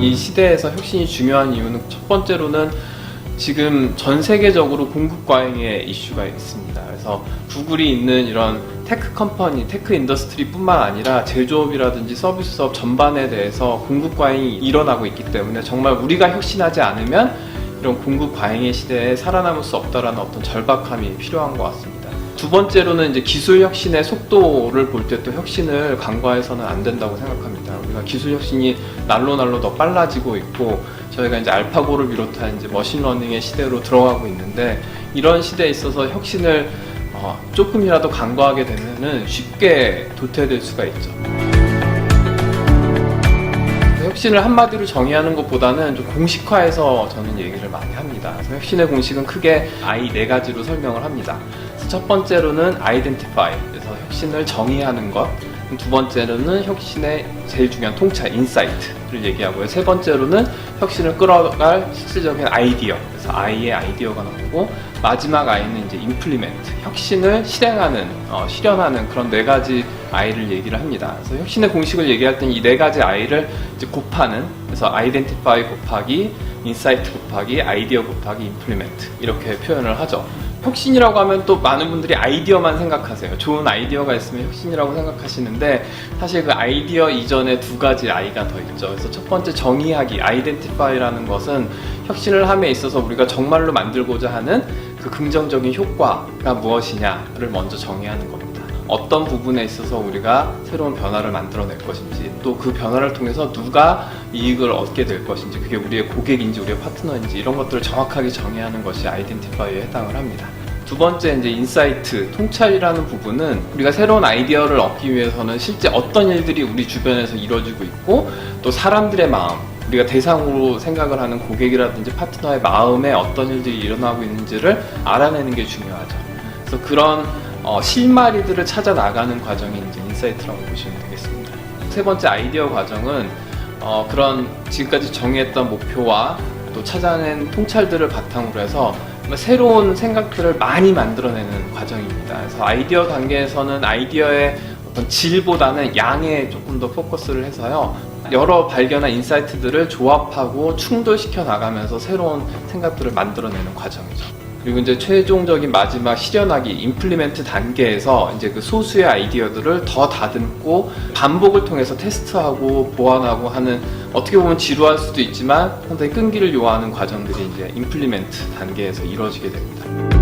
이 시대에서 혁신이 중요한 이유는 첫 번째로는 지금 전 세계적으로 공급 과잉의 이슈가 있습니다. 그래서 구글이 있는 이런 테크 컴퍼니, 테크 인더스트리뿐만 아니라 제조업이라든지 서비스업 전반에 대해서 공급 과잉이 일어나고 있기 때문에 정말 우리가 혁신하지 않으면 이런 공급 과잉의 시대에 살아남을 수 없다라는 어떤 절박함이 필요한 것 같습니다. 두 번째로는 이제 기술 혁신의 속도를 볼 때 또 혁신을 간과해서는 안 된다고 생각합니다. 우리가 기술 혁신이 날로 날로 더 빨라지고 있고 저희가 이제 알파고를 비롯한 이제 머신러닝의 시대로 들어가고 있는데 이런 시대에 있어서 혁신을 어, 조금이라도 간과하게 되면은 쉽게 도태될 수가 있죠. 혁신을 한마디로 정의하는 것보다는 좀 공식화해서 저는 얘기를 많이 합니다. 그래서 혁신의 공식은 크게 I 네 가지로 설명을 합니다. 첫 번째로는 identify, 그래서 혁신을 정의하는 것. 두 번째로는 혁신의 제일 중요한 통찰, 인사이트를 얘기하고요. 세 번째로는 혁신을 끌어갈 실질적인 아이디어, 그래서 I의 아이디어가 나오고 마지막 I는 이제 implement, 혁신을 실행하는, 어, 실현하는 그런 네 가지 I를 얘기를 합니다. 그래서 혁신의 공식을 얘기할 때는 이 네 가지 I를 이제 곱하는, 그래서 identify 곱하기, insight 곱하기, 아이디어 곱하기, implement 이렇게 표현을 하죠. 혁신이라고 하면 또 많은 분들이 아이디어만 생각하세요. 좋은 아이디어가 있으면 혁신이라고 생각하시는데 사실 그 아이디어 이전에 두 가지 아이가 더 있죠. 그래서 첫 번째 정의하기, 아이덴티파이라는 것은 혁신을 함에 있어서 우리가 정말로 만들고자 하는 그 긍정적인 효과가 무엇이냐를 먼저 정의하는 겁니다. 어떤 부분에 있어서 우리가 새로운 변화를 만들어낼 것인지 또 그 변화를 통해서 누가 이익을 얻게 될 것인지 그게 우리의 고객인지 우리의 파트너인지 이런 것들을 정확하게 정의하는 것이 아이덴티파이에 해당을 합니다. 두 번째 이제 인사이트 통찰이라는 부분은 우리가 새로운 아이디어를 얻기 위해서는 실제 어떤 일들이 우리 주변에서 이루어지고 있고 또 사람들의 마음 우리가 대상으로 생각을 하는 고객이라든지 파트너의 마음에 어떤 일들이 일어나고 있는지를 알아내는 게 중요하죠. 그래서 그런 어, 실마리들을 찾아 나가는 과정이 이제 인사이트라고 보시면 되겠습니다. 세 번째 아이디어 과정은 어, 그런 지금까지 정의했던 목표와 또 찾아낸 통찰들을 바탕으로 해서 새로운 생각들을 많이 만들어내는 과정입니다. 그래서 아이디어 단계에서는 아이디어의 어떤 질보다는 양에 조금 더 포커스를 해서요. 여러 발견한 인사이트들을 조합하고 충돌시켜 나가면서 새로운 생각들을 만들어내는 과정이죠. 그리고 이제 최종적인 마지막 실현하기, 임플리멘트 단계에서 이제 그 소수의 아이디어들을 더 다듬고 반복을 통해서 테스트하고 보완하고 하는 어떻게 보면 지루할 수도 있지만 상당히 끈기를 요하는 과정들이 이제 임플리멘트 단계에서 이루어지게 됩니다.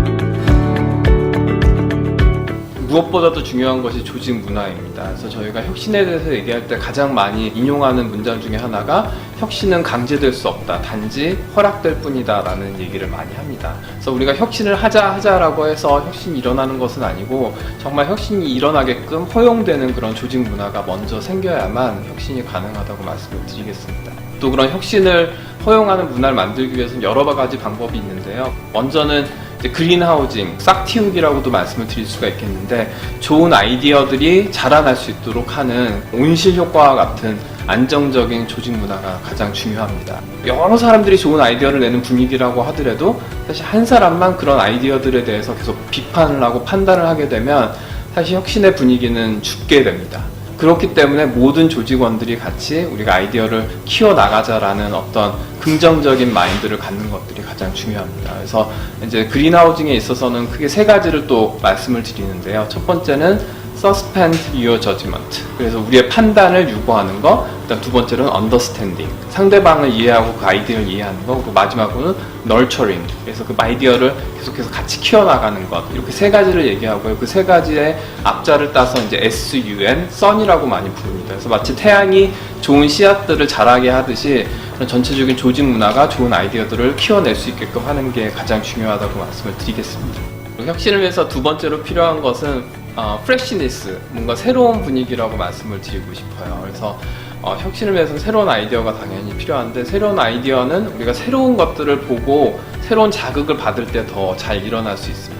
무엇보다도 중요한 것이 조직 문화입니다. 그래서 저희가 혁신에 대해서 얘기할 때 가장 많이 인용하는 문장 중에 하나가 혁신은 강제될 수 없다. 단지 허락될 뿐이다 라는 얘기를 많이 합니다. 그래서 우리가 혁신을 하자 하자라고 해서 혁신이 일어나는 것은 아니고 정말 혁신이 일어나게끔 허용되는 그런 조직 문화가 먼저 생겨야만 혁신이 가능하다고 말씀을 드리겠습니다. 또 그런 혁신을 허용하는 문화를 만들기 위해서는 여러 가지 방법이 있는데요. 먼저는 그린하우징, 싹 틔우기라고도 말씀을 드릴 수가 있겠는데 좋은 아이디어들이 자라날 수 있도록 하는 온실 효과와 같은 안정적인 조직 문화가 가장 중요합니다. 여러 사람들이 좋은 아이디어를 내는 분위기라고 하더라도 사실 한 사람만 그런 아이디어들에 대해서 계속 비판을 하고 판단을 하게 되면 사실 혁신의 분위기는 죽게 됩니다. 그렇기 때문에 모든 조직원들이 같이 우리가 아이디어를 키워나가자라는 어떤 긍정적인 마인드를 갖는 것들이 가장 중요합니다. 그래서 이제 그린하우징에 있어서는 크게 세 가지를 또 말씀을 드리는데요. 첫 번째는 suspend your judgment. 그래서 우리의 판단을 유보하는 거. 일단 두 번째로는 understanding. 상대방을 이해하고 그 아이디어를 이해하는 거. 그리고 마지막으로는 nurturing. 그래서 그 아이디어를 계속해서 같이 키워나가는 것. 이렇게 세 가지를 얘기하고요. 그 세 가지의 앞자를 따서 이제 SUN, sun이라고 많이 부릅니다. 그래서 마치 태양이 좋은 씨앗들을 자라게 하듯이 그런 전체적인 조직 문화가 좋은 아이디어들을 키워낼 수 있게끔 하는 게 가장 중요하다고 말씀을 드리겠습니다. 혁신을 위해서 두 번째로 필요한 것은 어, 프레시니스, 뭔가 새로운 분위기라고 말씀을 드리고 싶어요. 그래서 어, 혁신을 위해서 새로운 아이디어가 당연히 필요한데 새로운 아이디어는 우리가 새로운 것들을 보고 새로운 자극을 받을 때 더 잘 일어날 수 있습니다.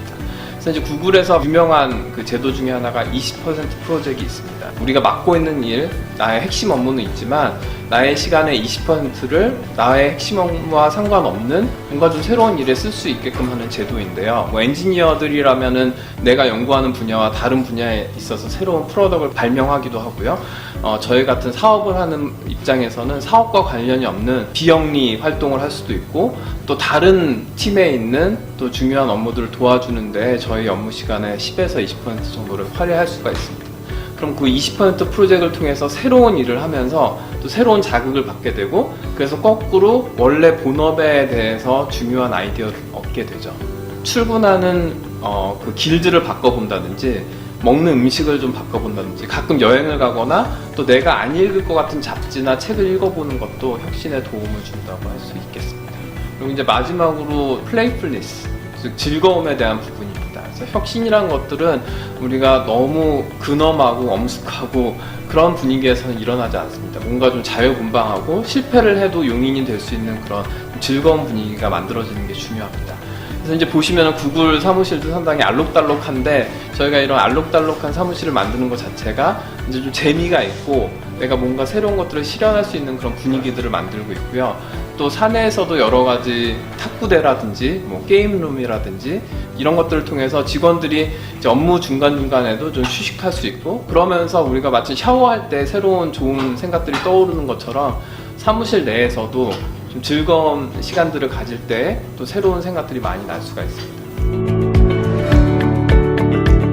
그래서 이제 구글에서 유명한 그 제도 중에 하나가 20% 프로젝트가 있습니다. 우리가 맡고 있는 일, 나의 핵심 업무는 있지만 나의 시간의 20%를 나의 핵심 업무와 상관없는 뭔가 좀 새로운 일에 쓸 수 있게끔 하는 제도인데요. 뭐 엔지니어들이라면은 내가 연구하는 분야와 다른 분야에 있어서 새로운 프로덕트를 발명하기도 하고요. 어, 저희 같은 사업을 하는 입장에서는 사업과 관련이 없는 비영리 활동을 할 수도 있고 또 다른 팀에 있는 또 중요한 업무들을 도와주는데 저희 업무 시간의 10에서 20% 정도를 할애할 수가 있습니다. 그럼 그 20% 프로젝트를 통해서 새로운 일을 하면서 또 새로운 자극을 받게 되고 그래서 거꾸로 원래 본업에 대해서 중요한 아이디어를 얻게 되죠. 출근하는 어, 그 길들을 바꿔본다든지 먹는 음식을 좀 바꿔본다든지 가끔 여행을 가거나 또 내가 안 읽을 것 같은 잡지나 책을 읽어보는 것도 혁신에 도움을 준다고 할 수 있겠습니다. 그리고 이제 마지막으로 플레이풀리스, 즉 즐거움에 대한. 그래서 혁신이란 것들은 우리가 너무 근엄하고 엄숙하고 그런 분위기에서는 일어나지 않습니다. 뭔가 좀 자유분방하고 실패를 해도 용인이 될 수 있는 그런 즐거운 분위기가 만들어지는 게 중요합니다. 그래서 이제 보시면 구글 사무실도 상당히 알록달록한데 저희가 이런 알록달록한 사무실을 만드는 것 자체가 이제 좀 재미가 있고 내가 뭔가 새로운 것들을 실현할 수 있는 그런 분위기들을 만들고 있고요. 또 사내에서도 여러 가지 탁구대라든지 뭐 게임룸이라든지 이런 것들을 통해서 직원들이 업무 중간중간에도 좀 휴식할 수 있고 그러면서 우리가 마치 샤워할 때 새로운 좋은 생각들이 떠오르는 것처럼 사무실 내에서도 좀 즐거운 시간들을 가질 때 또 새로운 생각들이 많이 날 수가 있습니다.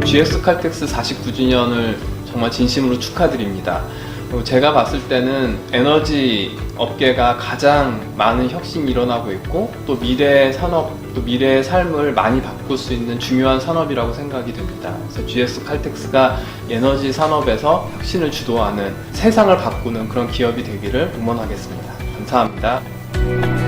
GS 칼텍스 49주년을 정말 진심으로 축하드립니다. 제가 봤을 때는 에너지 업계가 가장 많은 혁신이 일어나고 있고 또 미래의 산업, 또 미래의 삶을 많이 바꿀 수 있는 중요한 산업이라고 생각이 됩니다. 그래서 GS 칼텍스가 에너지 산업에서 혁신을 주도하는 세상을 바꾸는 그런 기업이 되기를 응원하겠습니다. 감사합니다.